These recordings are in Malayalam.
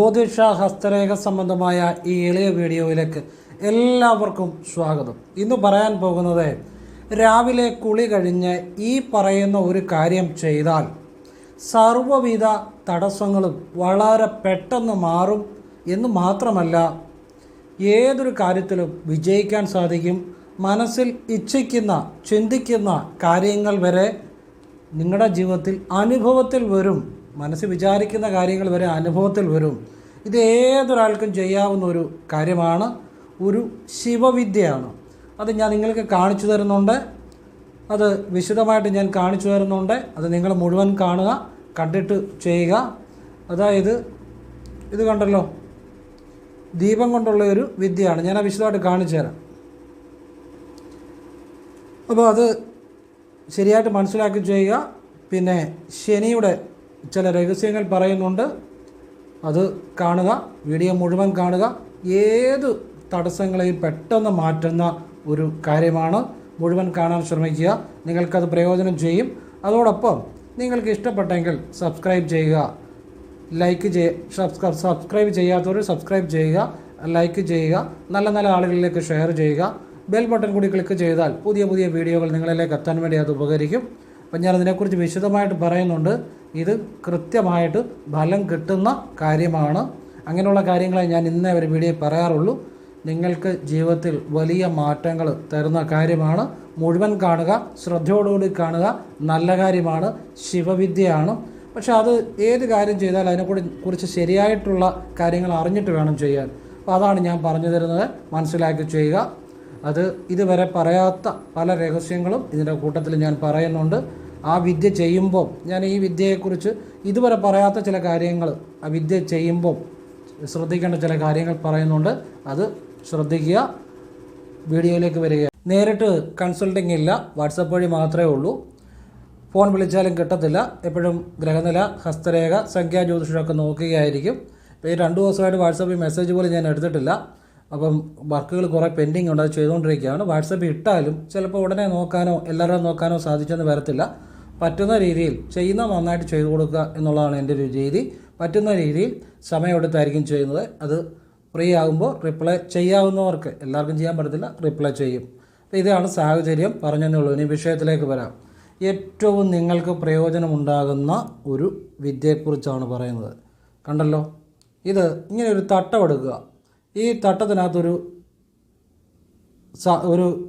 ജ്യോതിഷ ഹസ്തരേഖ സംബന്ധമായ ഈ എളിയ വീഡിയോയിലേക്ക് എല്ലാവർക്കും സ്വാഗതം. ഇന്ന് പറയാൻ പോകുന്നത് രാവിലെ കുളി കഴിഞ്ഞ് ഈ പറയുന്ന ഒരു കാര്യം ചെയ്താൽ സർവവിധ തടസ്സങ്ങളും വളരെ പെട്ടെന്ന് മാറും എന്ന് മാത്രമല്ല ഏതൊരു കാര്യത്തിലും വിജയിക്കാൻ സാധിക്കും. മനസ്സിൽ ഇച്ഛിക്കുന്ന ചിന്തിക്കുന്ന കാര്യങ്ങൾ വരെ നിങ്ങളുടെ ജീവിതത്തിൽ അനുഭവത്തിൽ വരും. മനസ്സ് വിചാരിക്കുന്ന കാര്യങ്ങൾ വരെ അനുഭവത്തിൽ വരും. ഇത് ഏതൊരാൾക്കും ചെയ്യാവുന്ന ഒരു കാര്യമാണ്. ഒരു ശിവവിദ്യയാണ്. അത് ഞാൻ നിങ്ങൾക്ക് കാണിച്ചു തരുന്നുണ്ട്. അത് വിശദമായിട്ട് ഞാൻ കാണിച്ചു തരുന്നുണ്ട്. അത് നിങ്ങൾ മുഴുവൻ കാണുക കണ്ടിട്ട് ചെയ്യുക. അതായത് ഇത് കണ്ടല്ലോ? ദീപം കൊണ്ടുള്ള ഒരു വിദ്യയാണ്. ഞാൻ ആ വിശദമായിട്ട് കാണിച്ചു തരാം. അപ്പോൾ അത് ശരിയായിട്ട് മനസ്സിലാക്കി ചെയ്യുക. പിന്നെ ശനിയുടെ ചില രഹസ്യങ്ങൾ പറയുന്നുണ്ട്. അത് കാണുക വീഡിയോ മുഴുവൻ കാണുക. ഏത് തടസ്സങ്ങളെയും പെട്ടെന്ന് മാറ്റുന്ന ഒരു കാര്യമാണ്. മുഴുവൻ കാണാൻ ശ്രമിക്കുക. നിങ്ങൾക്കത് പ്രയോജനം ചെയ്യും. അതോടൊപ്പം നിങ്ങൾക്ക് ഇഷ്ടപ്പെട്ടെങ്കിൽ സബ്സ്ക്രൈബ് ചെയ്യുക. ലൈക്ക് ചെയ്യ സബ്സ്ക്രൈബ് സബ്സ്ക്രൈബ് ചെയ്യാത്തവർ സബ്സ്ക്രൈബ് ചെയ്യുക. ലൈക്ക് ചെയ്യുക. നല്ല നല്ല ആളുകളിലേക്ക് ഷെയർ ചെയ്യുക. ബെൽ ബട്ടൺ കൂടി ക്ലിക്ക് ചെയ്താൽ പുതിയ പുതിയ വീഡിയോകൾ നിങ്ങളിലേക്ക് എത്താൻ വേണ്ടി അത് ഉപകരിക്കും. അപ്പം ഞാൻ അതിനെക്കുറിച്ച് വിശദമായിട്ട് പറയുന്നുണ്ട്. ഇത് കൃത്യമായിട്ട് ഫലം കിട്ടുന്ന കാര്യമാണ്. അങ്ങനെയുള്ള കാര്യങ്ങളെ ഞാൻ ഇന്നേ ഒരു വീഡിയോ പറയാറുള്ളൂ. നിങ്ങൾക്ക് ജീവിതത്തിൽ വലിയ മാറ്റങ്ങൾ തരുന്ന കാര്യമാണ്. മുഴുവൻ കാണുക ശ്രദ്ധയോടുകൂടി കാണുക നല്ല കാര്യമാണ്. ശിവവിദ്യയാണ്. പക്ഷേ അത് ഏത് കാര്യം ചെയ്താൽ അതിനെക്കൂടി കുറിച്ച് ശരിയായിട്ടുള്ള കാര്യങ്ങൾ അറിഞ്ഞിട്ട് വേണം ചെയ്യാൻ. അപ്പോൾ അതാണ് ഞാൻ പറഞ്ഞു തരുന്നത്. മനസ്സിലാക്കി ചെയ്യുക. അത് ഇതുവരെ പറയാത്ത പല രഹസ്യങ്ങളും ഇതിന്റെ കൂട്ടത്തിൽ ഞാൻ പറയുന്നുണ്ട്. ആ വിദ്യ ചെയ്യുമ്പോൾ ഞാൻ ഈ വിദ്യയെക്കുറിച്ച് ഇതുവരെ പറയാത്ത ചില കാര്യങ്ങൾ ആ വിദ്യ ചെയ്യുമ്പോൾ ശ്രദ്ധിക്കേണ്ട ചില കാര്യങ്ങൾ പറയുന്നുണ്ട്. അത് ശ്രദ്ധിക്കുക. വീഡിയോയിലേക്ക് വരിക. നേരിട്ട് കൺസൾട്ടിംഗ് ഇല്ല. വാട്സപ്പ് വഴി മാത്രമേ ഉള്ളൂ. ഫോൺ വിളിച്ചാലും കിട്ടത്തില്ല. എപ്പോഴും ഗ്രഹനില ഹസ്തരേഖ സംഖ്യാ ജ്യോതിഷമൊക്കെ നോക്കുകയായിരിക്കും. ഇപ്പോൾ ഈ രണ്ട് ദിവസമായിട്ട് വാട്സപ്പിൽ മെസ്സേജ് പോലും ഞാൻ എടുത്തിട്ടില്ല. അപ്പം വർക്കുകൾ കുറേ പെൻഡിങ് ഉണ്ട്. അത് ചെയ്തുകൊണ്ടിരിക്കുകയാണ്. വാട്സപ്പിൽ ഇട്ടാലും ചിലപ്പോൾ ഉടനെ നോക്കാനോ എല്ലാവരും നോക്കാനോ സാധിച്ചെന്ന് വരത്തില്ല. പറ്റുന്ന രീതിയിൽ ചെയ്യുന്ന നന്നായിട്ട് ചെയ്തു കൊടുക്കുക എന്നുള്ളതാണ് എന്റെ ഒരു രീതി. പറ്റുന്ന രീതിയിൽ സമയമെടുത്തായിരിക്കും ചെയ്യുന്നത്. അത് ഫ്രീ ആകുമ്പോൾ റിപ്ലൈ ചെയ്യാവുന്നവർക്ക് എല്ലാവർക്കും ചെയ്യാൻ പറ്റത്തില്ല റിപ്ലൈ ചെയ്യും. അപ്പോൾ ഇതാണ് സാഹചര്യം. പറഞ്ഞതേ ഉള്ളൂ. ഇനി വിഷയത്തിലേക്ക് വരാം. ഏറ്റവും നിങ്ങൾക്ക് പ്രയോജനമുണ്ടാകുന്ന ഒരു വിദ്യയെക്കുറിച്ചാണ് പറയുന്നത്. കണ്ടല്ലോ? ഇത് ഇങ്ങനെ ഒരു തട്ടം എടുക്കുക. ഈ തട്ടത്തിനകത്തൊരു ഒരു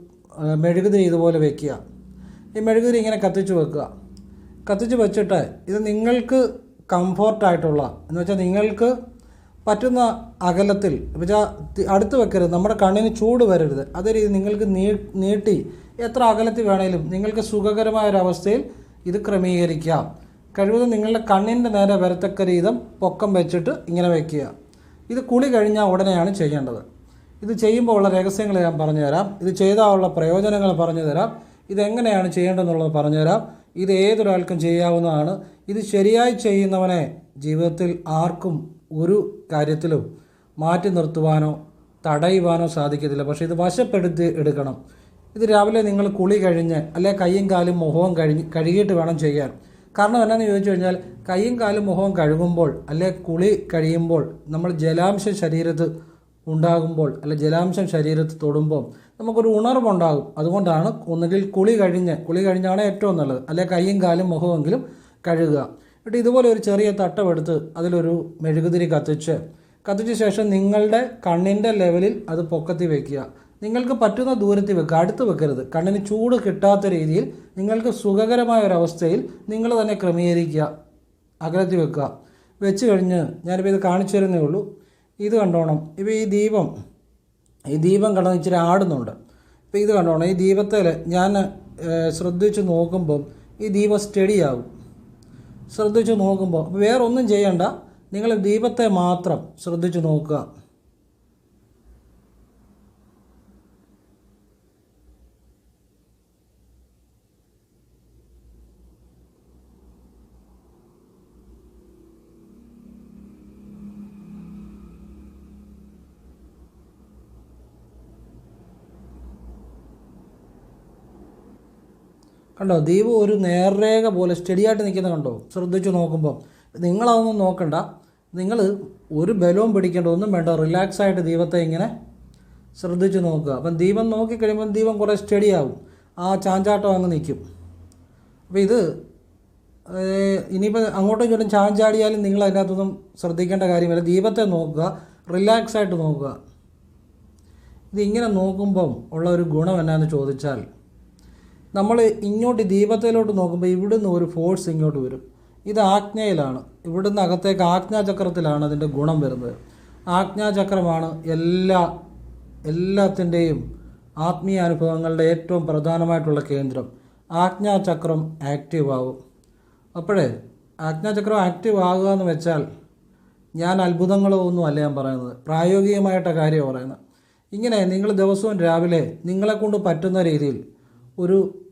മെഴുകുതിരി ഇതുപോലെ വെക്കുക. ഈ മെഴുകുതിരി ഇങ്ങനെ കത്തിച്ച് വെക്കുക. കത്തിച്ച് വെച്ചിട്ട് ഇത് നിങ്ങൾക്ക് കംഫോർട്ടായിട്ടുള്ള എന്ന് വെച്ചാൽ നിങ്ങൾക്ക് പറ്റുന്ന അകലത്തിൽ വെച്ചാൽ അടുത്ത് വെക്കരുത് നമ്മുടെ കണ്ണിന് ചൂട് വരരുത്. അതേ രീതി നിങ്ങൾക്ക് നീട്ടി എത്ര അകലത്തിൽ വേണേലും നിങ്ങൾക്ക് സുഖകരമായ ഒരു അവസ്ഥയിൽ ഇത് ക്രമീകരിക്കാം. കഴിവതും നിങ്ങളുടെ കണ്ണിന്റെ നേരെ വരത്തക്ക രീതിം പൊക്കം വെച്ചിട്ട് ഇങ്ങനെ വയ്ക്കുക ഇത് കുളി കഴിഞ്ഞാൽ ഉടനെയാണ് ചെയ്യേണ്ടത്. ഇത് ചെയ്യുമ്പോൾ ഉള്ള രഹസ്യങ്ങൾ ഞാൻ പറഞ്ഞുതരാം. ഇത് ചെയ്താൽ ഉള്ള പ്രയോജനങ്ങൾ പറഞ്ഞു തരാം ഇതെങ്ങനെയാണ് ചെയ്യേണ്ടതെന്നുള്ളത് പറഞ്ഞുതരാം. ഇത് ഏതൊരാൾക്കും ചെയ്യാവുന്നതാണ്. ഇത് ശരിയായി ചെയ്യുന്നവനെ ജീവിതത്തിൽ ആർക്കും ഒരു കാര്യത്തിലും മാറ്റി നിർത്തുവാനോ തടയുവാനോ സാധിക്കത്തില്ല. പക്ഷേ ഇത് വശപ്പെടുത്തി എടുക്കണം. ഇത് രാവിലെ നിങ്ങൾ കുളി കഴിഞ്ഞ് അല്ലെ കയ്യും കാലും മുഖവും കഴിഞ്ഞ് കഴുകിയിട്ട് വേണം ചെയ്യാൻ. കാരണം എന്നാന്ന് ചോദിച്ചു കഴിഞ്ഞാൽ കയ്യും കാലും മുഖവും കഴുകുമ്പോൾ അല്ലെ കുളി കഴിയുമ്പോൾ നമ്മൾ ജലാംശം ശരീരത്ത് ഉണ്ടാകുമ്പോൾ അല്ലെ ജലാംശം ശരീരത്ത് തൊടുമ്പോൾ നമുക്കൊരു ഉണർവുണ്ടാകും. അതുകൊണ്ടാണ് ഒന്നുകിൽ കുളി കഴിഞ്ഞ് കുളി കഴിഞ്ഞാണ് ഏറ്റവും നല്ലത്. അല്ലെ കൈയും കാലും മുഖമെങ്കിലും കഴുകുക. എന്നിട്ട് ഇതുപോലെ ഒരു ചെറിയ തട്ടമെടുത്ത് അതിലൊരു മെഴുകുതിരി കത്തിച്ച് കത്തിച്ച ശേഷം നിങ്ങളുടെ കണ്ണിന്റെ ലെവലിൽ അത് പൊക്കത്തി വെക്കുക. നിങ്ങൾക്ക് പറ്റുന്ന ദൂരത്തിൽ വെക്കുക. അടുത്ത് വെക്കരുത്. കണ്ണിന് ചൂട് കിട്ടാത്ത രീതിയിൽ നിങ്ങൾക്ക് സുഖകരമായ ഒരവസ്ഥയിൽ നിങ്ങൾ തന്നെ ക്രമീകരിക്കുക. അകലത്തിൽ വെക്കുക. വെച്ച് കഴിഞ്ഞ് ഞാനിപ്പോൾ ഇത് കാണിച്ചു തരുന്നേ ഉള്ളൂ. ഇത് കണ്ടോണം. ഇപ്പോൾ ഈ ദീപം ഈ ദീപം കടന്ന് ഇച്ചിരി ആടുന്നുണ്ട്. ഇപ്പോൾ ഇത് കണ്ടോണം ഈ ദീപത്തിൽ ഞാൻ ശ്രദ്ധിച്ച് നോക്കുമ്പം ഈ ദീപം സ്റ്റഡി ആകും. ശ്രദ്ധിച്ച് നോക്കുമ്പോൾ അപ്പോൾ വേറെ ഒന്നും ചെയ്യണ്ട. നിങ്ങൾ ദീപത്തെ മാത്രം ശ്രദ്ധിച്ച് നോക്കുക. കണ്ടോ ദീപ് ഒരു നേർരേഖ പോലെ സ്റ്റഡിയായിട്ട് നിൽക്കുന്ന കണ്ടോ? ശ്രദ്ധിച്ചു നോക്കുമ്പോൾ നിങ്ങളതൊന്നും നോക്കണ്ട. നിങ്ങൾ ഒരു ബലവും പിടിക്കേണ്ട ഒന്നും വേണ്ട. റിലാക്സ് ആയിട്ട് ദീപത്തെ ഇങ്ങനെ ശ്രദ്ധിച്ചു നോക്കുക. അപ്പം ദീപം നോക്കിക്കഴിയുമ്പം ദീപം കുറേ സ്റ്റഡി ആവും. ആ ചാഞ്ചാട്ടം അങ്ങ് നിൽക്കും. അപ്പോൾ ഇത് ഇനിയിപ്പോൾ അങ്ങോട്ടും ഇങ്ങോട്ടും ചാഞ്ചാടിയാലും നിങ്ങൾ അതിനകത്തൊന്നും ശ്രദ്ധിക്കേണ്ട കാര്യമില്ല. ദീപത്തെ നോക്കുക റിലാക്സ് ആയിട്ട് നോക്കുക. ഇതിങ്ങനെ നോക്കുമ്പം ഉള്ള ഒരു ഗുണം എന്നാന്ന് ചോദിച്ചാൽ നമ്മൾ ഇങ്ങോട്ട് ദീപത്തിലോട്ട് നോക്കുമ്പോൾ ഇവിടുന്ന് ഒരു ഫോഴ്സ് ഇങ്ങോട്ട് വരും. ഇത് ആജ്ഞയിലാണ്. ഇവിടുന്ന് അകത്തേക്ക് ആജ്ഞാചക്രത്തിലാണ് അതിന്റെ ഗുണം വരുന്നത്. ആജ്ഞാചക്രമാണ് എല്ലാ എല്ലാത്തിന്റെയും ആത്മീയ അനുഭവങ്ങളുടെ ഏറ്റവും പ്രധാനമായിട്ടുള്ള കേന്ദ്രം. ആജ്ഞാചക്രം ആക്റ്റീവ് ആവും. അപ്പോഴേ ആജ്ഞാചക്രം ആക്റ്റീവ് ആകുക എന്ന് വെച്ചാൽ ഞാൻ അത്ഭുതങ്ങളോ ഒന്നും അല്ല ഞാൻ പറയുന്നത്. പ്രായോഗികമായിട്ട കാര്യമാണ് പറയുന്നത്. ഇങ്ങനെ നിങ്ങൾ ദിവസവും രാവിലെ നിങ്ങളെക്കൊണ്ട് പറ്റുന്ന രീതിയിൽ ഒരു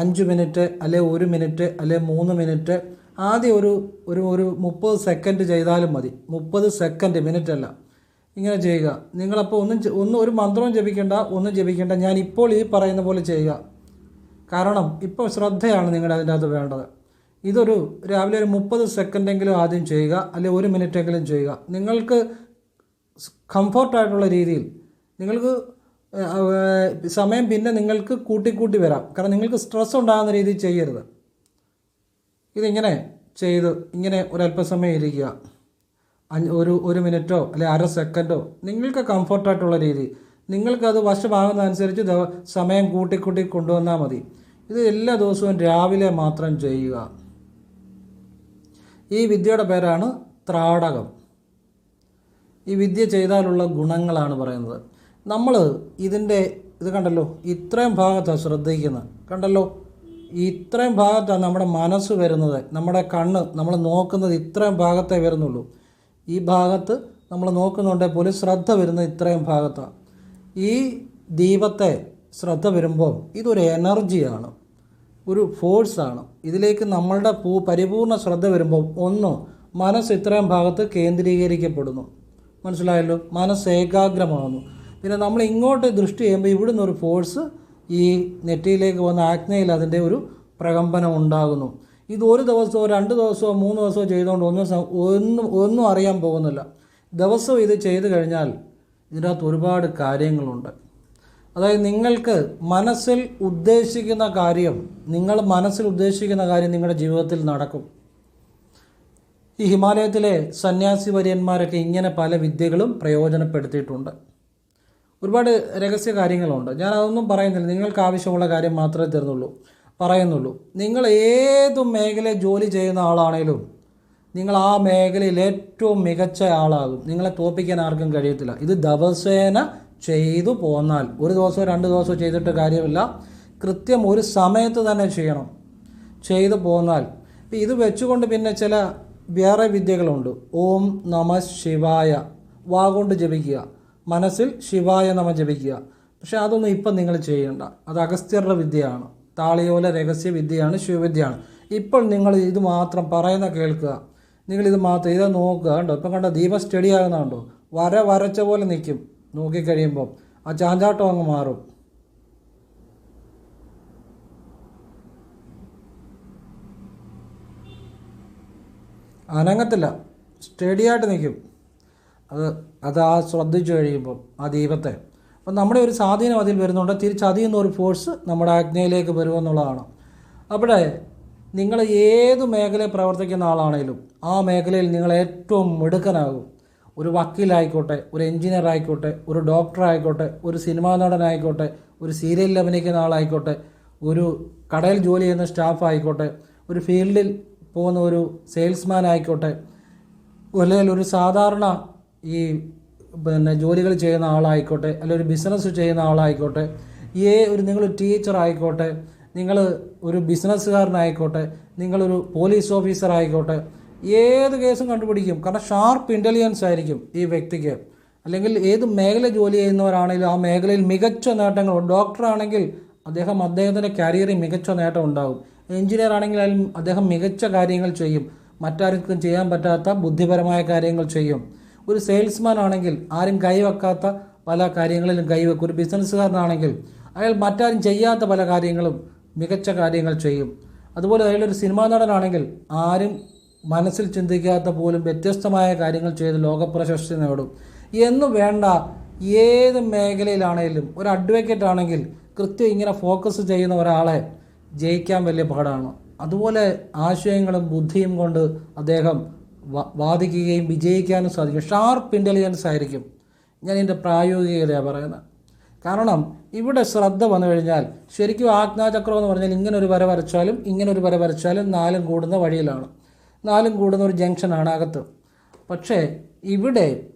അഞ്ച് മിനിറ്റ് അല്ലെ ഒരു മിനിറ്റ് അല്ലെ മൂന്ന് മിനിറ്റ് ആദ്യം ഒരു ഒരു ഒരു മുപ്പത് സെക്കൻഡ് ചെയ്താലും മതി. മുപ്പത് സെക്കൻഡ് മിനിറ്റ് അല്ല. ഇങ്ങനെ ചെയ്യുക. നിങ്ങളപ്പോൾ ഒന്നും ഒന്നും ഒരു മന്ത്രവും ജപിക്കേണ്ട ഒന്നും ജപിക്കേണ്ട. ഞാൻ ഇപ്പോൾ ഈ പറയുന്ന പോലെ ചെയ്യുക. കാരണം ഇപ്പോൾ ശ്രദ്ധയാണ് നിങ്ങളുടെ അതിന്റെ അകത്ത് വേണ്ടത്. ഇതൊരു രാവിലെ ഒരു മുപ്പത് സെക്കൻഡെങ്കിലും ആദ്യം ചെയ്യുക അല്ലെങ്കിൽ ഒരു മിനിറ്റെങ്കിലും ചെയ്യുക. നിങ്ങൾക്ക് കംഫർട്ടായിട്ടുള്ള രീതിയിൽ നിങ്ങൾക്ക് സമയം പിന്നെ നിങ്ങൾക്ക് കൂട്ടിക്കൂട്ടി വരാം. കാരണം നിങ്ങൾക്ക് സ്ട്രെസ് ഉണ്ടാകുന്ന രീതിയിൽ ചെയ്യരുത്. ഇതിങ്ങനെ ചെയ്ത് ഇങ്ങനെ ഒരല്പസമയം ഇരിക്കുക. ഒരു ഒരു മിനിറ്റോ അല്ലെ അര സെക്കൻഡോ നിങ്ങൾക്ക് കംഫർട്ടായിട്ടുള്ള രീതി. നിങ്ങൾക്കത് വശമാകുന്നതനുസരിച്ച് സമയം കൂട്ടിക്കൂട്ടി കൊണ്ടുവന്നാൽ മതി. ഇത് എല്ലാ ദിവസവും രാവിലെ മാത്രം ചെയ്യുക. ഈ വിദ്യയുടെ പേരാണ് ത്രാടകം. ഈ വിദ്യ ചെയ്താലുള്ള ഗുണങ്ങളാണ് പറയുന്നത്. നമ്മൾ ഇതിന്റെ ഇത് കണ്ടല്ലോ ഇത്രയും ഭാഗത്താണ് ശ്രദ്ധിക്കുന്നത്. കണ്ടല്ലോ ഇത്രയും ഭാഗത്താണ് നമ്മുടെ മനസ്സ് വരുന്നത് നമ്മുടെ കണ്ണ് നമ്മൾ നോക്കുന്നത് ഇത്രയും ഭാഗത്തേ വരുന്നുള്ളൂ. ഈ ഭാഗത്ത് നമ്മൾ നോക്കുന്നുണ്ടെങ്കിൽ പോലും ശ്രദ്ധ വരുന്നത് ഇത്രയും ഭാഗത്താണ്. ഈ ദീപത്തെ ശ്രദ്ധ വരുമ്പോൾ ഇതൊരു എനർജിയാണ് ഒരു ഫോഴ്സാണ്. ഇതിലേക്ക് നമ്മളുടെ പൂ പരിപൂർണ ശ്രദ്ധ വരുമ്പോൾ ഒന്ന് മനസ്സ് ഇത്രയും ഭാഗത്ത് കേന്ദ്രീകരിക്കപ്പെടുന്നു. മനസ്സിലായല്ലോ? മനസ്സ് ഏകാഗ്രമാകുന്നു. പിന്നെ നമ്മൾ ഇങ്ങോട്ട് ദൃഷ്ടി ചെയ്യുമ്പോൾ ഇവിടുന്ന് ഒരു ഫോഴ്സ് ഈ നെറ്റിയിലേക്ക് വന്ന ആജ്ഞയിൽ അതിന്റെ ഒരു പ്രകമ്പനം ഉണ്ടാകുന്നു. ഇത് ഒരു ദിവസമോ രണ്ട് ദിവസമോ മൂന്ന് ദിവസമോ ചെയ്തുകൊണ്ട് ഒന്നും ഒന്നും ഒന്നും അറിയാൻ പോകുന്നില്ല. ദിവസവും ഇത് ചെയ്തു കഴിഞ്ഞാൽ ഇതിനകത്ത് ഒരുപാട് കാര്യങ്ങളുണ്ട്. അതായത് നിങ്ങൾക്ക് മനസ്സിൽ ഉദ്ദേശിക്കുന്ന കാര്യം നിങ്ങൾ മനസ്സിൽ ഉദ്ദേശിക്കുന്ന കാര്യം നിങ്ങളുടെ ജീവിതത്തിൽ നടക്കും. ഈ ഹിമാലയത്തിലെ സന്യാസി വര്യന്മാരൊക്കെ ഇങ്ങനെ പല വിദ്യകളും പ്രയോജനപ്പെടുത്തിയിട്ടുണ്ട്. ഒരുപാട് രഹസ്യ കാര്യങ്ങളുണ്ട്. ഞാൻ അതൊന്നും പറയുന്നില്ല. നിങ്ങൾക്ക് ആവശ്യമുള്ള കാര്യം മാത്രമേ തരുന്നുള്ളൂ. പറയുന്നുള്ളൂ. നിങ്ങൾ ഏത് മേഖലയിൽ ജോലി ചെയ്യുന്ന ആളാണേലും നിങ്ങൾ ആ മേഖലയിൽ ഏറ്റവും മികച്ച ആളാകും. നിങ്ങളെ തോപ്പിക്കാൻ ആർക്കും കഴിയത്തില്ല. ഇത് ദിവസേന ചെയ്തു പോന്നാൽ ഒരു ദിവസമോ രണ്ട് ദിവസമോ ചെയ്തിട്ട് കാര്യമില്ല. കൃത്യം ഒരു സമയത്ത് തന്നെ ചെയ്യണം. ചെയ്തു പോന്നാൽ. ഇത് വെച്ചുകൊണ്ട് പിന്നെ ചില വേറെ വിദ്യകളുണ്ട്. ഓം നമ ശിവായ. വാ കൊണ്ട് ജപിക്കുക. മനസ്സിൽ ശിവായ നമ ജപിക്കുക. പക്ഷെ അതൊന്നും ഇപ്പം നിങ്ങൾ ചെയ്യണ്ട. അത് അഗസ്ത്യരുടെ വിദ്യയാണ്. താളിയോല രഹസ്യ വിദ്യയാണ് ശിവവിദ്യയാണ്. ഇപ്പോൾ നിങ്ങൾ ഇത് മാത്രം പറയുന്ന കേൾക്കുക. നിങ്ങൾ ഇത് മാത്രം ഇത് നോക്കുക കണ്ടോ? ഇപ്പം കണ്ടോ? ദീപം സ്റ്റഡി ആകുന്നുണ്ടോ വര വരച്ച പോലെ നിൽക്കും. നോക്കിക്കഴിയുമ്പം ആ ചാഞ്ചാട്ടം അങ്ങ് മാറും. അനങ്ങത്തില്ല. സ്റ്റഡിയായിട്ട് നിൽക്കും. അത് അത് ആ ശ്രദ്ധിച്ചു കഴിയുമ്പം ആ ദീപത്തെ. അപ്പം നമ്മുടെ ഒരു സ്വാധീനം അതിൽ വരുന്നുണ്ട്. തിരിച്ച് അതിൽ നിന്നൊരു ഫോഴ്സ് നമ്മുടെ ആജ്ഞയിലേക്ക് വരുമെന്നുള്ളതാണ്. അവിടെ നിങ്ങൾ ഏത് മേഖലയിൽ പ്രവർത്തിക്കുന്ന ആളാണെങ്കിലും ആ മേഖലയിൽ നിങ്ങൾ ഏറ്റവും മിടുക്കനാകും. ഒരു വക്കീലായിക്കോട്ടെ ഒരു എഞ്ചിനീയർ ആയിക്കോട്ടെ ഒരു ഡോക്ടർ ആയിക്കോട്ടെ ഒരു സിനിമാ നടനായിക്കോട്ടെ ഒരു സീരിയലിൽ അഭിനയിക്കുന്ന ആളായിക്കോട്ടെ ഒരു കടയിൽ ജോലി ചെയ്യുന്ന സ്റ്റാഫ് ആയിക്കോട്ടെ ഒരു ഫീൽഡിൽ പോകുന്ന ഒരു സെയിൽസ്മാൻ ആയിക്കോട്ടെ അല്ലെങ്കിൽ ഒരു സാധാരണ ഈ പിന്നെ ജോലികൾ ചെയ്യുന്ന ആളായിക്കോട്ടെ അല്ലെങ്കിൽ ഒരു ബിസിനസ് ചെയ്യുന്ന ആളായിക്കോട്ടെ ഏ ഒരു നിങ്ങൾ ടീച്ചർ ആയിക്കോട്ടെ നിങ്ങൾ ഒരു ബിസിനസ്സുകാരനായിക്കോട്ടെ നിങ്ങളൊരു പോലീസ് ഓഫീസർ ആയിക്കോട്ടെ ഏത് കേസും കണ്ടുപിടിക്കും. കാരണം ഷാർപ്പ് ഇന്റലിജൻസ് ആയിരിക്കും ഈ വ്യക്തിക്ക്. അല്ലെങ്കിൽ ഏത് മേഖല ജോലി ചെയ്യുന്നവരാണെങ്കിലും ആ മേഖലയിൽ മികച്ച നേട്ടങ്ങൾ ഡോക്ടറാണെങ്കിൽ അദ്ദേഹം അദ്ദേഹത്തിന്റെ കരിയറിൽ മികച്ച നേട്ടം ഉണ്ടാകും എഞ്ചിനീയർ ആണെങ്കിൽ അദ്ദേഹം മികച്ച കാര്യങ്ങൾ ചെയ്യും. മറ്റാർക്കും ചെയ്യാൻ പറ്റാത്ത ബുദ്ധിപരമായ കാര്യങ്ങൾ ചെയ്യും. ഒരു സെയിൽസ്മാൻ ആണെങ്കിൽ ആരും കൈവെക്കാത്ത പല കാര്യങ്ങളിലും കൈവെക്കും. ഒരു ബിസിനസ്സുകാരനാണെങ്കിൽ അയാൾ മറ്റാരും ചെയ്യാത്ത പല കാര്യങ്ങളും മികച്ച കാര്യങ്ങൾ ചെയ്യും. അതുപോലെ അയാളൊരു സിനിമാ നടനാണെങ്കിൽ ആരും മനസ്സിൽ ചിന്തിക്കാത്ത പോലും വ്യത്യസ്തമായ കാര്യങ്ങൾ ചെയ്ത് ലോകപ്രശസ്തി നേടും. എന്ന് വേണ്ട ഏത് മേഖലയിലാണെങ്കിലും ഒരു അഡ്വക്കേറ്റ് ആണെങ്കിൽ കൃത്യം ഇങ്ങനെ ഫോക്കസ് ചെയ്യുന്ന ഒരാളെ ജയിക്കാൻ വലിയ പാടാണ്. അതുപോലെ ആശയങ്ങളും ബുദ്ധിയും കൊണ്ട് അദ്ദേഹം വാദിക്കുകയും വിജയിക്കാനും സാധിക്കും. ഷാർപ്പ് ഇന്റലിജൻസ് ആയിരിക്കും. ഞാൻ എന്റെ പ്രായോഗികതയാണ് പറയുന്നത്. കാരണം ഇവിടെ ശ്രദ്ധ വന്നു കഴിഞ്ഞാൽ ശരിക്കും ആജ്ഞാചക്രം എന്ന് പറഞ്ഞാൽ ഇങ്ങനെ ഒരു വര വരച്ചാലും ഇങ്ങനെ ഒരു വര വരച്ചാലും നാലും കൂടുന്ന വഴിയിലാണ്. നാലും കൂടുന്ന ഒരു ജംഗ്ഷനാണ് അകത്ത്. പക്ഷേ ഇവിടെ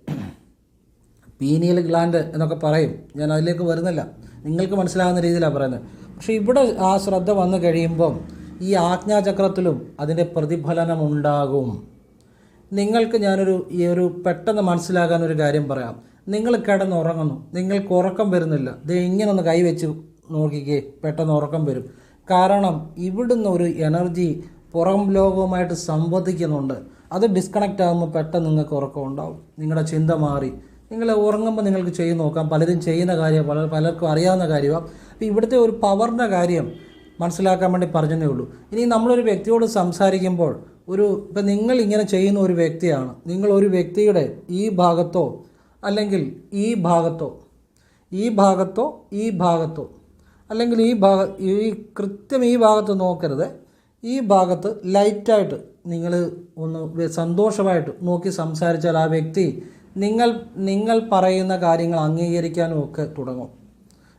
പീനിയൽ ഗ്ലാൻഡ് എന്നൊക്കെ പറയും. ഞാൻ അതിലേക്ക് വരുന്നില്ല. നിങ്ങൾക്ക് മനസ്സിലാകുന്ന രീതിയിലാണ് പറയുന്നത്. പക്ഷേ ഇവിടെ ആ ശ്രദ്ധ വന്നു കഴിയുമ്പം ഈ ആജ്ഞാചക്രത്തിലും അതിന്റെ പ്രതിഫലനം ഉണ്ടാകും. നിങ്ങൾക്ക് ഞാനൊരു ഈ ഒരു പെട്ടെന്ന് മനസ്സിലാകാൻ ഒരു കാര്യം പറയാം. നിങ്ങൾ കിടന്ന് ഉറങ്ങുന്നു നിങ്ങൾക്ക് ഉറക്കം വരുന്നില്ല. ഇത് ഇങ്ങനെ ഒന്ന് കൈവച്ച് നോക്കിക്കേ പെട്ടെന്ന് ഉറക്കം വരും. കാരണം ഇവിടുന്ന് ഒരു എനർജി പുറം ലോകവുമായിട്ട് സംവദിക്കുന്നുണ്ട്. അത് ഡിസ്കണക്റ്റ് ആകുമ്പോൾ പെട്ടെന്ന് നിങ്ങൾക്ക് ഉറക്കം ഉണ്ടാവും. നിങ്ങളുടെ ചിന്ത മാറി. നിങ്ങൾ ഉറങ്ങുമ്പോൾ നിങ്ങൾക്ക് ചെയ്ത് നോക്കാം. പലരും ചെയ്യുന്ന കാര്യം പല പലർക്കും അറിയാവുന്ന കാര്യമാണ് അപ്പോൾ ഇവിടുത്തെ ഒരു പവറിന്റെ കാര്യം മനസ്സിലാക്കാൻ വേണ്ടി പറഞ്ഞതേ ഉള്ളൂ. ഇനി നമ്മളൊരു വ്യക്തിയോട് സംസാരിക്കുമ്പോൾ ഒരു ഇപ്പം നിങ്ങൾ ഇങ്ങനെ ചെയ്യുന്ന ഒരു വ്യക്തിയാണ്. നിങ്ങൾ ഒരു വ്യക്തിയുടെ ഈ ഭാഗത്തോ അല്ലെങ്കിൽ ഈ ഭാഗത്തോ ഈ ഭാഗത്തോ ഈ ഭാഗത്തോ അല്ലെങ്കിൽ ഈ ഭാഗ ഈ കൃത്യം ഈ ഭാഗത്ത് നോക്കരുത്. ഈ ഭാഗത്ത് ലൈറ്റായിട്ട് നിങ്ങൾ ഒന്ന് സന്തോഷമായിട്ട് നോക്കി സംസാരിച്ചാൽ ആ വ്യക്തി നിങ്ങൾ നിങ്ങൾ പറയുന്ന കാര്യങ്ങൾ അംഗീകരിക്കാനും ഒക്കെ തുടങ്ങും.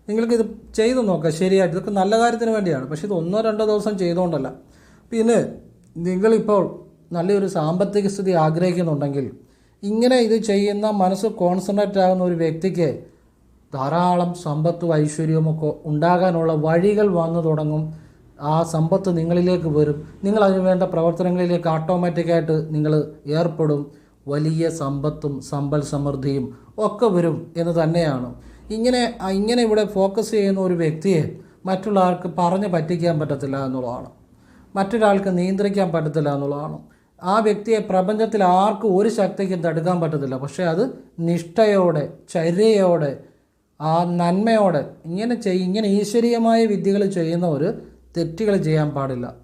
നിങ്ങൾക്കിത് ചെയ്തു നോക്കാം ശരിയായിട്ട്. ഇതൊക്കെ നല്ല കാര്യത്തിന് വേണ്ടിയാണ്. പക്ഷേ ഇത് ഒന്നോ രണ്ടോ ദിവസം ചെയ്തുകൊണ്ടല്ല. പിന്നെ നിങ്ങളിപ്പോൾ നല്ലൊരു സാമ്പത്തിക സ്ഥിതി ആഗ്രഹിക്കുന്നുണ്ടെങ്കിൽ ഇങ്ങനെ ഇത് ചെയ്യുന്ന മനസ്സ് കോൺസെൻട്രേറ്റ് ആകുന്ന ഒരു വ്യക്തിക്ക് ധാരാളം സമ്പത്തും ഐശ്വര്യവും ഒക്കെ ഉണ്ടാകാനുള്ള വഴികൾ വന്നു തുടങ്ങും. ആ സമ്പത്ത് നിങ്ങളിലേക്ക് വരും. നിങ്ങൾ അതിനുവേണ്ട പ്രവർത്തനങ്ങളിലേക്ക് ഓട്ടോമാറ്റിക്കായിട്ട് നിങ്ങൾ ഏർപ്പെടും. വലിയ സമ്പത്തും സമ്പൽ സമൃദ്ധിയും ഒക്കെ വരും എന്ന് തന്നെയാണ്. ഇങ്ങനെ ഇങ്ങനെ ഇവിടെ ഫോക്കസ് ചെയ്യുന്ന ഒരു വ്യക്തിയെ മറ്റുള്ള ആൾക്ക് പറഞ്ഞ് പറ്റിക്കാൻ പറ്റത്തില്ല എന്നുള്ളതാണ്. മറ്റൊരാൾക്ക് നിയന്ത്രിക്കാൻ പറ്റത്തില്ല എന്നുള്ളതാണ്. ആ വ്യക്തിയെ പ്രപഞ്ചത്തിൽ ആർക്കും ഒരു ശക്തിക്കും തടുക്കാൻ പറ്റത്തില്ല. പക്ഷേ അത് നിഷ്ഠയോടെ ചര്യയോടെ ആ നന്മയോടെ ഇങ്ങനെ ചെയ് ഇങ്ങനെ ഈശ്വരീയമായ വിദ്യകൾ ചെയ്യുന്നവർ തെറ്റുകൾ ചെയ്യാൻ പാടില്ല.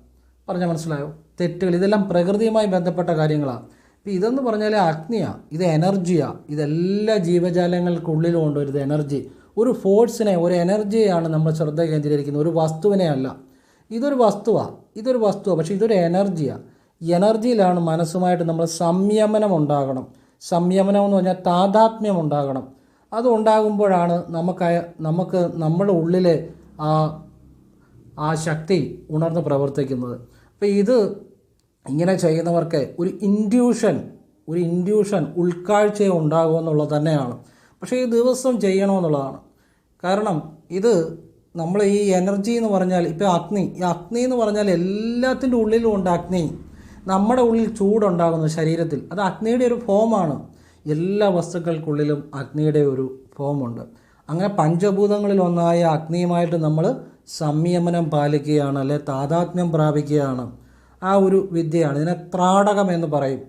പറഞ്ഞാൽ മനസ്സിലായോ? തെറ്റുകൾ ഇതെല്ലാം പ്രകൃതിയുമായി ബന്ധപ്പെട്ട കാര്യങ്ങളാണ്. ഇപ്പം ഇതെന്ന് പറഞ്ഞാൽ അഗ്നിയാണ് ഇത് എനർജിയാണ് ഇതെല്ലാ ജീവജാലങ്ങൾക്കുള്ളിലും ഉണ്ട് എനർജി. ഒരു ഫോഴ്സിനെ ഒരു എനർജിയാണ് നമ്മൾ ശ്രദ്ധ കേന്ദ്രീകരിക്കുന്നത്. ഒരു വസ്തുവിനെ അല്ല ഇതൊരു വസ്തുവാണ് ഇതൊരു വസ്തുവാണ് പക്ഷേ ഇതൊരു എനർജിയാണ് എനർജിയിലാണ് മനസ്സുമായിട്ട് നമ്മൾ സംയമനം ഉണ്ടാകണം. സംയമനം എന്ന് പറഞ്ഞാൽ താതാത്മ്യം ഉണ്ടാകണം. അത് ഉണ്ടാകുമ്പോഴാണ് നമുക്ക് നമുക്ക് നമ്മുടെ ഉള്ളിലെ ആ ആ ശക്തി ഉണർന്ന് പ്രവർത്തിക്കുന്നത്. അപ്പോൾ ഇത് ഇങ്ങനെ ചെയ്യുന്നവർക്ക് ഒരു ഇൻഡ്യൂഷൻ ഒരു ഇൻഡ്യൂഷൻ ഉൾക്കാഴ്ച ഉണ്ടാകുമെന്നുള്ളത് തന്നെയാണ്. പക്ഷേ ഈ ദിവസം ചെയ്യണമെന്നുള്ളതാണ് കാരണം ഇത് നമ്മൾ ഈ എനർജി എന്ന് പറഞ്ഞാൽ ഇപ്പോൾ അഗ്നി ഈ അഗ്നി എന്ന് പറഞ്ഞാൽ എല്ലാത്തിന്റെ ഉള്ളിലും ഉണ്ട് അഗ്നി. നമ്മുടെ ഉള്ളിൽ ചൂടുണ്ടാകുന്നു ശരീരത്തിൽ. അത് അഗ്നിയുടെ ഒരു ഫോമാണ് എല്ലാ വസ്തുക്കൾക്കുള്ളിലും അഗ്നിയുടെ ഒരു ഫോമുണ്ട് അങ്ങനെ പഞ്ചഭൂതങ്ങളിൽ ഒന്നായ അഗ്നിയുമായിട്ട് നമ്മൾ സംയമനം പാലിക്കുകയാണ് അല്ലെ താതാത്മ്യം പ്രാപിക്കുകയാണ്. ആ ഒരു വിദ്യയാണ്. ഇതിനെ ത്രാടകം എന്ന് പറയും.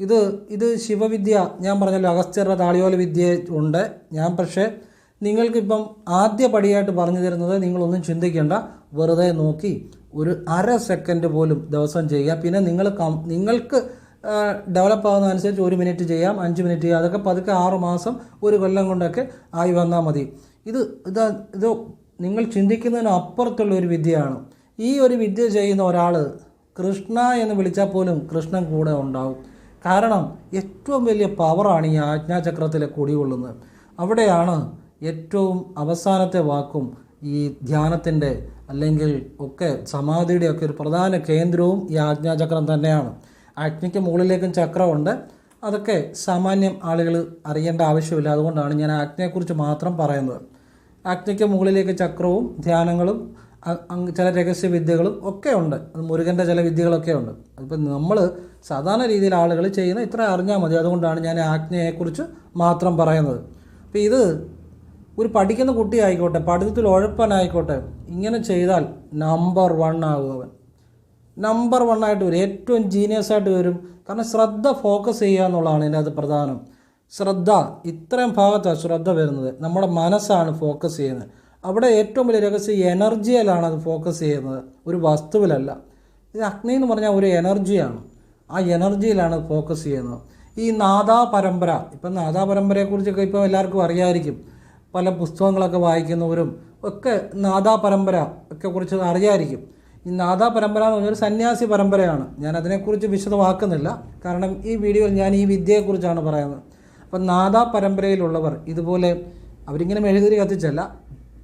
ഇത് ഇത് ശിവവിദ്യ ഞാൻ പറഞ്ഞല്ലോ അഗസ്ത്യരുടെ താളിയോല വിദ്യ ഉണ്ട്. ഞാൻ പക്ഷേ നിങ്ങൾക്കിപ്പം ആദ്യ പടിയായിട്ട് പറഞ്ഞു തരുന്നത് നിങ്ങളൊന്നും ചിന്തിക്കേണ്ട. വെറുതെ നോക്കി ഒരു അര സെക്കൻഡ് പോലും ദിവസം ചെയ്യുക. പിന്നെ നിങ്ങൾ കം നിങ്ങൾക്ക് ഡെവലപ്പ് ആകുന്നതനുസരിച്ച് ഒരു മിനിറ്റ് ചെയ്യാം അഞ്ച് മിനിറ്റ് ചെയ്യാം. അതൊക്കെ പതുക്കെ ആറ് മാസം ഒരു കൊല്ലം കൊണ്ടൊക്കെ ആയി വന്നാൽ മതി. ഇത് ഇത് ഇത് നിങ്ങൾ ചിന്തിക്കുന്നതിന് അപ്പുറത്തുള്ള ഒരു വിദ്യയാണ്. ഈ ഒരു വിദ്യ ചെയ്യുന്ന ഒരാൾ കൃഷ്ണ എന്ന് വിളിച്ചാൽ പോലും കൃഷ്ണൻ കൂടെ ഉണ്ടാവും. കാരണം ഏറ്റവും വലിയ പവറാണ് ഈ ആജ്ഞാചക്രത്തിലെ കുടികൊള്ളുന്നത്. അവിടെയാണ് ഏറ്റവും അവസാനത്തെ വാക്കും ഈ ധ്യാനത്തിന്റെ അല്ലെങ്കിൽ ഒക്കെ സമാധിയുടെ ഒക്കെ ഒരു പ്രധാന കേന്ദ്രവും ഈ ആജ്ഞാചക്രം തന്നെയാണ്. അഗ്നിക്ക് മുകളിലേക്കും ചക്രമുണ്ട്. അതൊക്കെ സാമാന്യം ആളുകൾ അറിയേണ്ട ആവശ്യമില്ല. അതുകൊണ്ടാണ് ഞാൻ ആജ്ഞയെക്കുറിച്ച് മാത്രം പറയുന്നത്. അഗ്നിക്ക് മുകളിലേക്ക് ചക്രവും ധ്യാനങ്ങളും ചില രഹസ്യവിദ്യകളും ഒക്കെ ഉണ്ട്. അത് മുരുകന്റെ ചില വിദ്യകളൊക്കെ ഉണ്ട്. അതിപ്പോൾ നമ്മൾ സാധാരണ രീതിയിൽ ആളുകൾ ചെയ്യുന്ന ഇത്ര അറിഞ്ഞാൽ മതി. അതുകൊണ്ടാണ് ഞാൻ ആജ്ഞയെക്കുറിച്ച് മാത്രം പറയുന്നത്. അപ്പോൾ ഇത് ഒരു പഠിക്കുന്ന കുട്ടി ആയിക്കോട്ടെ പഠിത്തത്തിൽ ഉഴപ്പനായിക്കോട്ടെ ഇങ്ങനെ ചെയ്താൽ നമ്പർ വൺ ആകും അവൻ. നമ്പർ വൺ ആയിട്ട് വരും. ഏറ്റവും ജീനിയസ് ആയിട്ട് വരും. കാരണം ശ്രദ്ധ ഫോക്കസ് ചെയ്യുക എന്നുള്ളതാണ് ഇതിന്റെ അത് പ്രധാനം. ശ്രദ്ധ ഇത്രയും ഭാഗത്താണ് ശ്രദ്ധ വരുന്നത്. നമ്മുടെ മനസ്സാണ് ഫോക്കസ് ചെയ്യുന്നത്. അവിടെ ഏറ്റവും വലിയ രഹസ്യം എനർജിയിലാണ് അത് ഫോക്കസ് ചെയ്യുന്നത്. ഒരു വസ്തുവിലല്ല. ഇത് അഗ്നി എന്ന് പറഞ്ഞാൽ ഒരു എനർജിയാണ് ആ എനർജിയിലാണ് ഫോക്കസ് ചെയ്യുന്നത്. ഈ നാദാ പരമ്പര ഇപ്പം നാദാ പരമ്പരയെക്കുറിച്ചൊക്കെ ഇപ്പോൾ എല്ലാവർക്കും അറിയാമായിരിക്കും പല പുസ്തകങ്ങളൊക്കെ വായിക്കുന്നവരും ഒക്കെ നാദാ പരമ്പര ഒക്കെ കുറിച്ച് അറിയാമായിരിക്കും ഈ നാദാ പരമ്പര എന്ന് പറഞ്ഞൊരു സന്യാസി പരമ്പരയാണ്. ഞാൻ അതിനെക്കുറിച്ച് വിശദമാക്കുന്നില്ല. കാരണം ഈ വീഡിയോയിൽ ഞാൻ ഈ വിദ്യയെക്കുറിച്ചാണ് പറയുന്നത്. അപ്പം നാദാ പരമ്പരയിലുള്ളവർ ഇതുപോലെ അവരിങ്ങനെ മെഴുകുതിരി കത്തിച്ചല്ല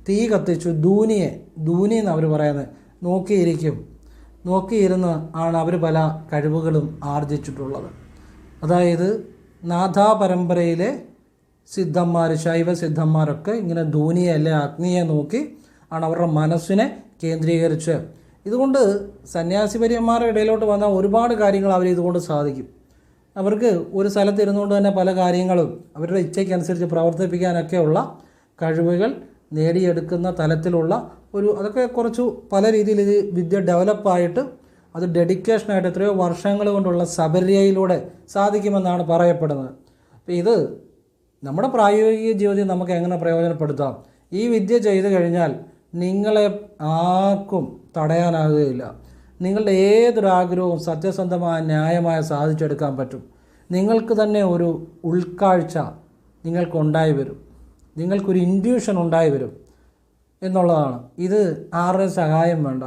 തീ കത്തിച്ചു ധൂനിയെ ധൂനി എന്ന് അവർ പറയുന്നത്. നോക്കിയിരിക്കും. നോക്കിയിരുന്ന് ആണ് അവർ പല കഴിവുകളും ആർജിച്ചിട്ടുള്ളത്. അതായത് നാഥാ പരമ്പരയിലെ സിദ്ധന്മാർ ശൈവ സിദ്ധന്മാരൊക്കെ ഇങ്ങനെ ധോനിയെ അല്ലെ അഗ്നിയെ നോക്കി ആണ് അവരുടെ മനസ്സിനെ കേന്ദ്രീകരിച്ച് ഇതുകൊണ്ട് സന്യാസി പര്യന്മാരുടെ ഇടയിലോട്ട് വന്ന ഒരുപാട് കാര്യങ്ങൾ അവർ ഇതുകൊണ്ട് സാധിക്കും. അവർക്ക് ഒരു സ്ഥലത്ത് ഇരുന്നുകൊണ്ട് തന്നെ പല കാര്യങ്ങളും അവരുടെ ഇച്ഛയ്ക്കനുസരിച്ച് പ്രവർത്തിപ്പിക്കാനൊക്കെയുള്ള കഴിവുകൾ നേടിയെടുക്കുന്ന തലത്തിലുള്ള ഒരു അതൊക്കെ കുറച്ച് പല രീതിയിൽ ഇത് വിദ്യ ഡെവലപ്പായിട്ട് അത് ഡെഡിക്കേഷനായിട്ട് എത്രയോ വർഷങ്ങൾ കൊണ്ടുള്ള സബര്യയിലൂടെ സാധിക്കുമെന്നാണ് പറയപ്പെടുന്നത്. അപ്പോൾ ഇത് നമ്മുടെ പ്രായോഗിക ജീവിതത്തിൽ നമുക്ക് എങ്ങനെ പ്രയോജനപ്പെടുത്താം? ഈ വിദ്യ ചെയ്തു കഴിഞ്ഞാൽ നിങ്ങളെ ആർക്കും തടയാനാകുകയില്ല. നിങ്ങളുടെ ഏതൊരാഗ്രഹവും സത്യസന്ധമായ ന്യായമായ സാധിച്ചെടുക്കാൻ പറ്റും. നിങ്ങൾക്ക് തന്നെ ഒരു ഉൾക്കാഴ്ച നിങ്ങൾക്കുണ്ടായി വരും. നിങ്ങൾക്കൊരു ഇൻഡ്യൂഷൻ ഉണ്ടായി വരും എന്നുള്ളതാണ്. ഇത് ആരുടെ സഹായം വേണ്ട?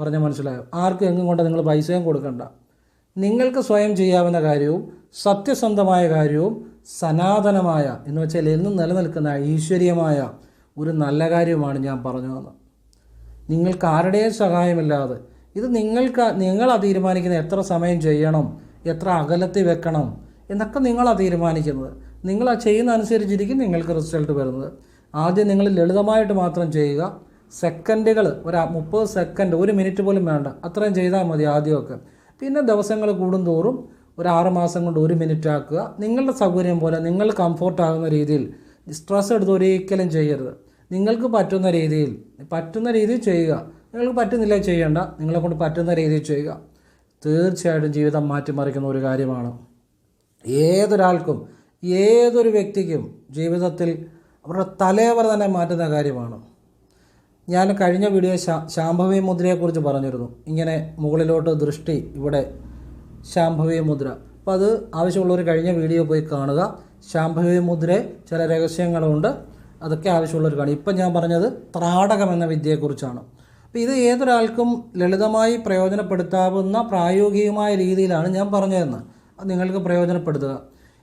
പറഞ്ഞ മനസ്സിലായോ? ആർക്കും എങ്ങും കൊണ്ട് നിങ്ങൾ പൈസയും കൊടുക്കണ്ട. നിങ്ങൾക്ക് സ്വയം ചെയ്യാവുന്ന കാര്യവും സത്യസന്ധമായ കാര്യവും സനാതനമായ എന്ന് വെച്ചാൽ എന്നും നിലനിൽക്കുന്ന ഐശ്വര്യമായ ഒരു നല്ല കാര്യമാണ് ഞാൻ പറഞ്ഞു തന്നത്. നിങ്ങൾക്ക് ആരുടെയും സഹായമില്ലാതെ ഇത് നിങ്ങൾക്ക് നിങ്ങളാ തീരുമാനിക്കുന്നത് എത്ര സമയം ചെയ്യണം എത്ര അകലത്തിൽ വെക്കണം എന്നൊക്കെ നിങ്ങളാ തീരുമാനിക്കുന്നത്. നിങ്ങൾ ആ ചെയ്യുന്ന അനുസരിച്ചിരിക്കും നിങ്ങൾക്ക് റിസൾട്ട് വരുന്നത്. ആദ്യം നിങ്ങൾ ലളിതമായിട്ട് മാത്രം ചെയ്യുക. സെക്കൻഡുകൾ ഒരു മുപ്പത് സെക്കൻഡ് ഒരു മിനിറ്റ് പോലും വേണ്ട. അത്രയും ചെയ്താൽ മതി ആദ്യമൊക്കെ. പിന്നെ ദിവസങ്ങൾ കൂടുന്തോറും ഒരു ആറ് മാസം കൊണ്ട് ഒരു മിനിറ്റ് ആക്കുക. നിങ്ങളുടെ സൗകര്യം പോലെ നിങ്ങൾ കംഫോർട്ട് ആകുന്ന രീതിയിൽ സ്ട്രെസ് എടുത്ത് ഒരിക്കലും ചെയ്യരുത്. നിങ്ങൾക്ക് പറ്റുന്ന രീതിയിൽ പറ്റുന്ന രീതിയിൽ ചെയ്യുക. നിങ്ങൾക്ക് പറ്റുന്നില്ല ചെയ്യേണ്ട നിങ്ങളെ കൊണ്ട് പറ്റുന്ന രീതിയിൽ ചെയ്യുക. തീർച്ചയായിട്ടും ജീവിതം മാറ്റിമറിക്കുന്ന ഒരു കാര്യമാണ്. ഏതൊരാൾക്കും ഏതൊരു വ്യക്തിക്കും ജീവിതത്തിൽ അവരുടെ തലവർ തന്നെ മാറ്റുന്ന കാര്യമാണ്. ഞാൻ കഴിഞ്ഞ വീഡിയോ ശാ ശാംഭവി മുദ്രയെക്കുറിച്ച് പറഞ്ഞിരുന്നു. ഇങ്ങനെ മുകളിലോട്ട് ദൃഷ്ടി ഇവിടെ ശാംഭവി മുദ്ര. അപ്പോൾ അത് ആവശ്യമുള്ളവർ കഴിഞ്ഞ വീഡിയോ പോയി കാണുക. ശാംഭവി മുദ്ര ചില രഹസ്യങ്ങളുണ്ട്. അതൊക്കെ ആവശ്യമുള്ളവർ കാണും. ഇപ്പം ഞാൻ പറഞ്ഞത് ത്രാടകം എന്ന വിദ്യയെക്കുറിച്ചാണ്. അപ്പോൾ ഇത് ഏതൊരാൾക്കും ലളിതമായി പ്രയോജനപ്പെടുത്താവുന്ന പ്രായോഗികമായ രീതിയിലാണ് ഞാൻ പറഞ്ഞതെന്ന്. നിങ്ങൾക്ക് പ്രയോജനപ്പെടുത്തുക.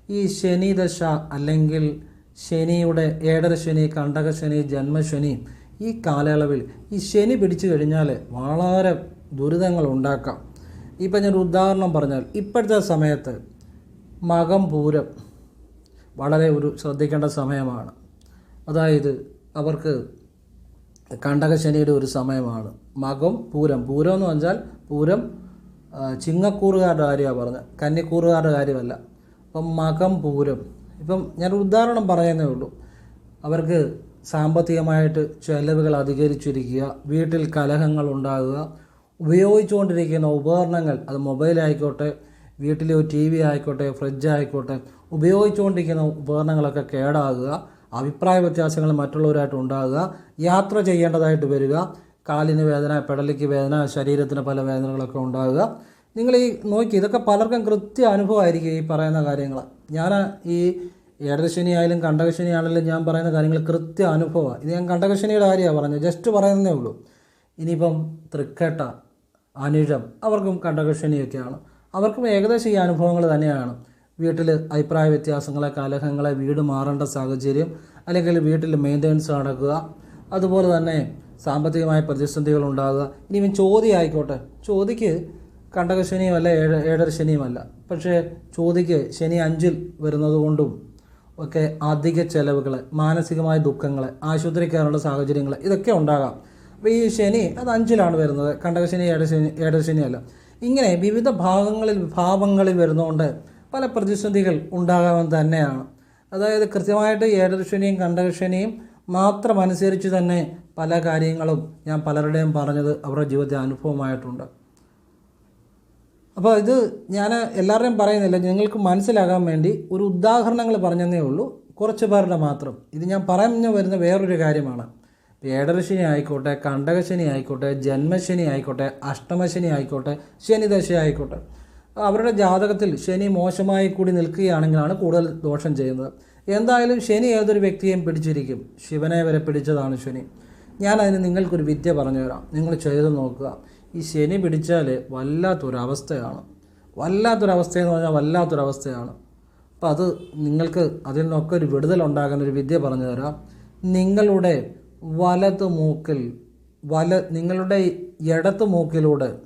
ഈ ശനി ദശ അല്ലെങ്കിൽ ശനിയുടെ ഏഴര ശനി കണ്ടക ശനി ജന്മശനി ഈ കാലയളവിൽ ഈ ശനി പിടിച്ചു കഴിഞ്ഞാൽ വളരെ ദുരിതങ്ങൾ ഉണ്ടാക്കാം. ഇപ്പം ഞാൻ ഉദാഹരണം പറഞ്ഞാൽ ഇപ്പോഴത്തെ സമയത്ത് മകം പൂരം വളരെ ഒരു ശ്രദ്ധിക്കേണ്ട സമയമാണ്. അതായത് അവർക്ക് കണ്ടകശനിയുടെ ഒരു സമയമാണ്. മകം പൂരം. പൂരം എന്ന് പറഞ്ഞാൽ പൂരം ചിങ്ങക്കൂറുകാരുടെ കാര്യമാണ് പറഞ്ഞത്. കന്നിക്കൂറുകാരുടെ കാര്യമല്ല. അപ്പം മകം പൂരം. ഇപ്പം ഞാൻ ഉദാഹരണം പറയുന്നേ ഉള്ളൂ. അവർക്ക് സാമ്പത്തികമായിട്ട് ചെലവുകൾ അധികരിച്ചിരിക്കുക വീട്ടിൽ കലഹങ്ങൾ ഉണ്ടാകുക ഉപയോഗിച്ചുകൊണ്ടിരിക്കുന്ന ഉപകരണങ്ങൾ അത് മൊബൈലായിക്കോട്ടെ വീട്ടിലെ ഒരു ടി വി ആയിക്കോട്ടെ ഫ്രിഡ്ജ് ആയിക്കോട്ടെ ഉപയോഗിച്ചുകൊണ്ടിരിക്കുന്ന ഉപകരണങ്ങളൊക്കെ കേടാകുക അഭിപ്രായ വ്യത്യാസങ്ങൾ മറ്റുള്ളവരായിട്ട് ഉണ്ടാകുക യാത്ര ചെയ്യേണ്ടതായിട്ട് വരിക കാലിന് വേദന പെടലിക്ക് വേദന ശരീരത്തിന് പല വേദനകളൊക്കെ ഉണ്ടാകുക. നിങ്ങൾ ഈ നോക്കി ഇതൊക്കെ പലർക്കും കൃത്യ അനുഭവമായിരിക്കും ഈ പറയുന്ന കാര്യങ്ങൾ. ഞാൻ ഈ ഏഴരശനി ആയാലും കണ്ടകശനി ആണെങ്കിലും ഞാൻ പറയുന്ന കാര്യങ്ങൾ കൃത്യ അനുഭവമാണ്. ഇത് ഞാൻ കണ്ടകശനിയുടെ കാര്യമാണ് പറഞ്ഞത് ജസ്റ്റ് പറയുന്നതേ ഉള്ളൂ. ഇനിയിപ്പം തൃക്കേട്ട അനിഴം. അവർക്കും കണ്ടകശനിയൊക്കെയാണ്. അവർക്കും ഏകദേശം ഈ അനുഭവങ്ങൾ തന്നെയാണ്. വീട്ടിൽ അഭിപ്രായ വ്യത്യാസങ്ങളെ കലഹങ്ങളെ വീട് മാറേണ്ട സാഹചര്യം അല്ലെങ്കിൽ വീട്ടിൽ മെയിന്റനൻസ് നടക്കുക. അതുപോലെ തന്നെ സാമ്പത്തികമായ പ്രതിസന്ധികൾ ഉണ്ടാകുക. ഇനി ഇവൻ ചോദ്യം ആയിക്കോട്ടെ. ചോദിക്ക് കണ്ടകശനിയുമല്ല ഏഴ് ഏഴര ശനിയുമല്ല പക്ഷേ ചോദിക്ക് ശനി അഞ്ചിൽ വരുന്നത് കൊണ്ടും ഒക്കെ അധിക ചെലവുകൾ മാനസികമായ ദുഃഖങ്ങൾ ആശുപത്രി കയറേണ്ട സാഹചര്യങ്ങൾ ഇതൊക്കെ ഉണ്ടാകാം. അപ്പോൾ ഈ ശനി അത് അഞ്ചിലാണ് വരുന്നത്. കണ്ടകശനി ഏടശനി ഏടശനിയല്ല ഇങ്ങനെ വിവിധ ഭാഗങ്ങളിൽ ഭാവങ്ങളിൽ വരുന്നതുകൊണ്ട് പല പ്രതിസന്ധികൾ ഉണ്ടാകാമെന്ന് തന്നെയാണ്. അതായത് കൃത്യമായിട്ട് ഏടശനിയും കണ്ടകശനിയും മാത്രം അനുസരിച്ച് തന്നെ പല കാര്യങ്ങളും ഞാൻ പലരുടെയും പറഞ്ഞത് അവരുടെ ജീവിതത്തിൽ അനുഭവമായിട്ടുണ്ട്. അപ്പോൾ ഇത് ഞാൻ എല്ലാവരുടെയും പറയുന്നില്ല. നിങ്ങൾക്ക് മനസ്സിലാകാൻ വേണ്ടി ഒരു ഉദാഹരണങ്ങൾ പറഞ്ഞതേ ഉള്ളൂ. കുറച്ച് പേരുടെ മാത്രം. ഇത് ഞാൻ പറഞ്ഞു വരുന്ന വേറൊരു കാര്യമാണ്. ഏഴരശനി ആയിക്കോട്ടെ കണ്ടകശനി ആയിക്കോട്ടെ ജന്മശനി ആയിക്കോട്ടെ അഷ്ടമശനി ആയിക്കോട്ടെ ശനിദശ ആയിക്കോട്ടെ. അവരുടെ ജാതകത്തിൽ ശനി മോശമായി കൂടി നിൽക്കുകയാണെങ്കിലാണ് കൂടുതൽ ദോഷം ചെയ്യുന്നത്. എന്തായാലും ശനി ഏതൊരു വ്യക്തിയെയും പിടിച്ചിരിക്കും. ശിവനെ വരെ പിടിച്ചതാണ് ശനി. ഞാൻ അതിന് നിങ്ങൾക്കൊരു വിദ്യ പറഞ്ഞു തരാം. നിങ്ങൾ ചെയ്ത് നോക്കുക. ഈ ശനി പിടിച്ചാൽ വല്ലാത്തൊരവസ്ഥയാണ്. വല്ലാത്തൊരവസ്ഥയെന്ന് പറഞ്ഞാൽ വല്ലാത്തൊരവസ്ഥയാണ്. അപ്പോൾ അത് നിങ്ങൾക്ക് അതിൽ നിന്നൊക്കെ ഒരു വിടുതലുണ്ടാകുന്ന ഒരു വിദ്യ പറഞ്ഞു തരാം. നിങ്ങളുടെ വലത് മൂക്കിൽ വല നിങ്ങളുടെ ഇടത്ത് മൂക്കിലൂടെ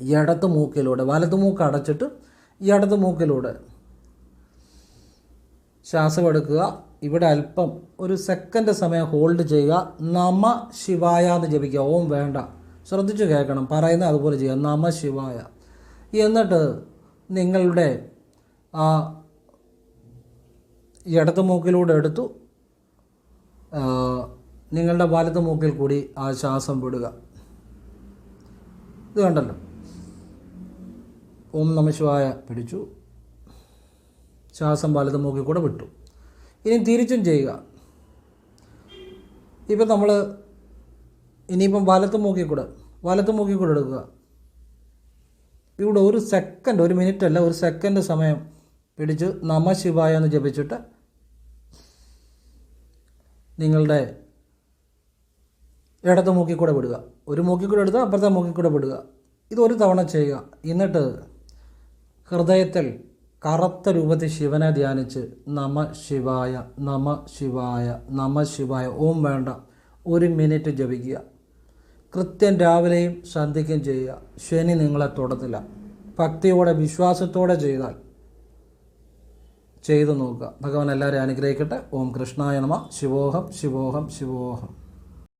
ഇടത്ത് മൂക്കിലൂടെ വലത് മൂക്ക് അടച്ചിട്ട് ഇടത്ത് മൂക്കിലൂടെ. ശ്വാസം എടുക്കുക. ഇവിടെ അല്പം ഒരു സെക്കൻഡ് സമയം ഹോൾഡ് ചെയ്യുക. നമ ശിവായ എന്ന് ജപിക്കുക. ഓം വേണ്ട. ശ്രദ്ധിച്ചു കേൾക്കണം. പറയുന്നത് അതുപോലെ ചെയ്യുക. നമ ശിവായ. എന്നിട്ട് നിങ്ങളുടെ ആ ഇടത്ത് മൂക്കിലൂടെ എടുത്തു നിങ്ങളുടെ വലത് മൂക്കിൽ കൂടി ആ ശ്വാസം വിടുക. ഇത് കണ്ടല്ലോ. ഓം നമശിവായ പിടിച്ചു. ശ്വാസം വലത് മൂക്കിൽ കൂടെ വിട്ടു. ഇനി തിരിച്ചും ചെയ്യുക. ഇപ്പം നമ്മൾ ഇനിയിപ്പം വലത്ത് മൂക്കിൽ കൂടെ വലത്ത് മൂക്കിൽ കൂടെ എടുക്കുക. ഇവിടെ ഒരു സെക്കൻഡ് ഒരു മിനിറ്റ് അല്ല ഒരു സെക്കൻഡ് സമയം പിടിച്ച് നമ ശിവായ എന്ന് ജപിച്ചിട്ട് നിങ്ങളുടെ ഇടത്ത് മൂക്കിൽ കൂടെ വിടുക. ഒരു മൂക്കിൽ കൂടെ എടുത്ത് അപ്പുറത്തെ മൂക്കിൽ കൂടെ വിടുക. ഇത് ഒരു തവണ ചെയ്യുക. എന്നിട്ട് ഹൃദയത്തിൽ കറുത്ത രൂപത്തിൽ ശിവനെ ധ്യാനിച്ച് നമ ശിവായ നമ ശിവായ നമ ശിവായ ഓം വേണ്ട ഒരു മിനിറ്റ് ജപിക്കുക. കൃത്യം രാവിലെയും സന്ധ്യയ്ക്കും ചെയ്യുക. ശനി നിങ്ങളെ തൊടത്തില്ല. ഭക്തിയോടെ വിശ്വാസത്തോടെ ചെയ്താൽ ചെയ്തു നോക്കുക. ഭഗവാൻ എല്ലാവരെയും അനുഗ്രഹിക്കട്ടെ. ഓം കൃഷ്ണായ നമ. ശിവോഹം ശിവോഹം ശിവോഹം.